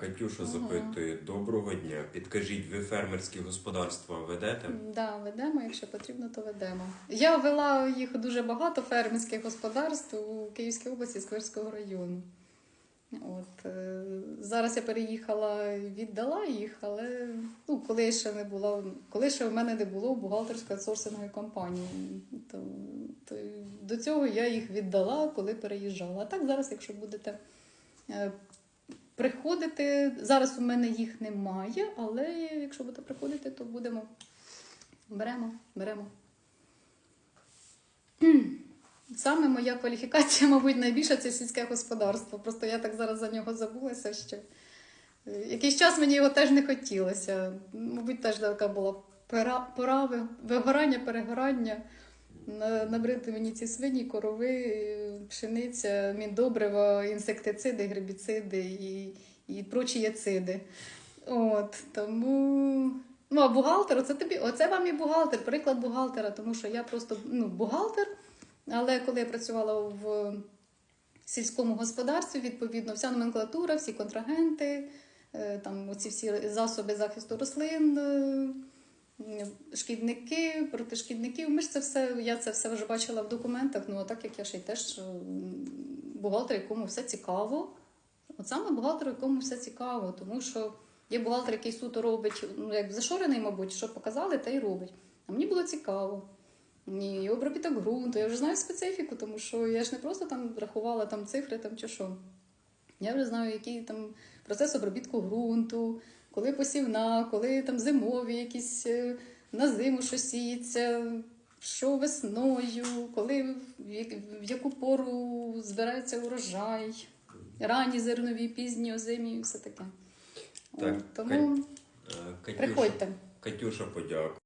Катюша Ага. запитує: доброго дня. Підкажіть, ви фермерські господарства ведете? Да, ведемо, якщо потрібно, то ведемо. Я вела їх дуже багато фермерських господарств у Київській області Скверського району. От, е, зараз я переїхала віддала їх, але ну, коли ще не була, коли ще в мене не було бухгалтерської аутсорсингової компанії, то, то до цього я їх віддала, коли переїжджала. А так зараз, якщо будете е, приходити, зараз у мене їх немає, але якщо будете приходити, то будемо беремо, беремо. Саме моя кваліфікація, мабуть, найбільша це сільське господарство. Просто я так зараз за нього забулася, що е, якийсь час мені його теж не хотілося. Мабуть, теж така була пора, пора вигорання, перегорання. На- Набрити мені ці свині, корови, пшениця, міндобрива, інсектициди, гербіциди і, і прочі яциди. От, тому. Ну, а бухгалтер, це тобі, оце вам і бухгалтер, приклад бухгалтера, тому що я просто ну, бухгалтер, але коли я працювала в сільському господарстві, відповідно, вся номенклатура, всі контрагенти, е, там оці всі засоби захисту рослин, е, шкідники, проти шкідників. Ми ж це все, я це все вже бачила в документах. Ну, а так як я ще й теж е, бухгалтер, якому все цікаво. От саме бухгалтер, якому все цікаво, тому що є бухгалтер, який суто робить, ну як зашорений, мабуть, що показали, те й робить. А мені було цікаво. І обробіток ґрунту. Я вже знаю специфіку, тому що я ж не просто там рахувала там цифри там чи що. Я вже знаю, який там процес обробітку ґрунту, коли посівна, коли там зимові якісь е, на зиму що сіється, що весною, коли в яку пору збирається урожай, ранні зернові, пізні озимі і все таке. Так, тому Е, Катюша, приходьте. Катюша подякує.